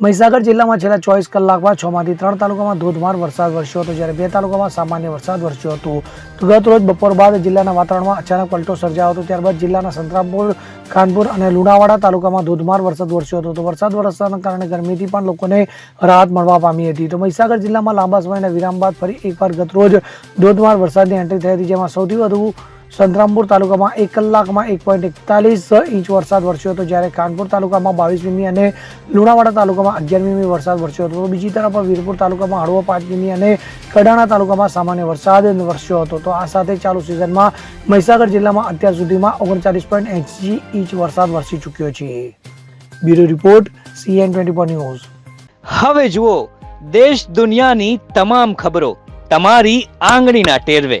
મહીસાગર જિલ્લામાં છેલ્લા ચોવીસ કલાકમાં છ માંથી ત્રણ તાલુકામાં ધોધમાર વરસાદ વરસ્યો હતો, જ્યારે બે તાલુકામાં સામાન્ય વરસાદ વરસ્યો હતો. તો ગત રોજ બપોર બાદ જિલ્લાના વાતાવરણમાં અચાનક પલટો સર્જાયો હતો, ત્યારબાદ જિલ્લાના સંતરામપુર, ખાનપુર અને લુણાવાડા તાલુકામાં ધોધમાર વરસાદ વરસ્યો હતો. તો વરસાદ વરસવાના કારણે ગરમીથી પણ લોકોને રાહત મળવા પામી હતી. તો મહીસાગર જિલ્લામાં લાંબા સમયના વિરામ બાદ ફરી એકવાર ગત રોજ ધોધમાર વરસાદની એન્ટ્રી થઈ હતી, જેમાં સૌથી વધુ સંતરામપુર તાલુકામાં એક કલાકમાં એક પોઈન્ટ એકતાલીસ ઇંચ વરસાદ વરસ્યો હતો. જ્યારે કાનપુર તાલુકામાં બાવીસ મીમી અને લુણાવાડા તાલુકામાં અગિયાર મીમી વરસાદ વરસ્યો હતો. બીજી તરફ વીરપુર તાલુકામાં હળવો પાંચ મીમી અને કડાણા તાલુકામાં સામાન્ય વરસાદ વરસ્યો હતો. તો આ સાથે ચાલુ સિઝનમાં મહીસાગર જિલ્લામાં અત્યાર સુધીમાં ઓગણચાલીસ પોઈન્ટ એંસી ઇંચ વરસાદ વરસી ચૂક્યો છે. Bureau report CN twenty four news. હવે જુઓ, દેશ દુનિયાની તમામ ખબરો તમારી આંગળીના ટેરવે.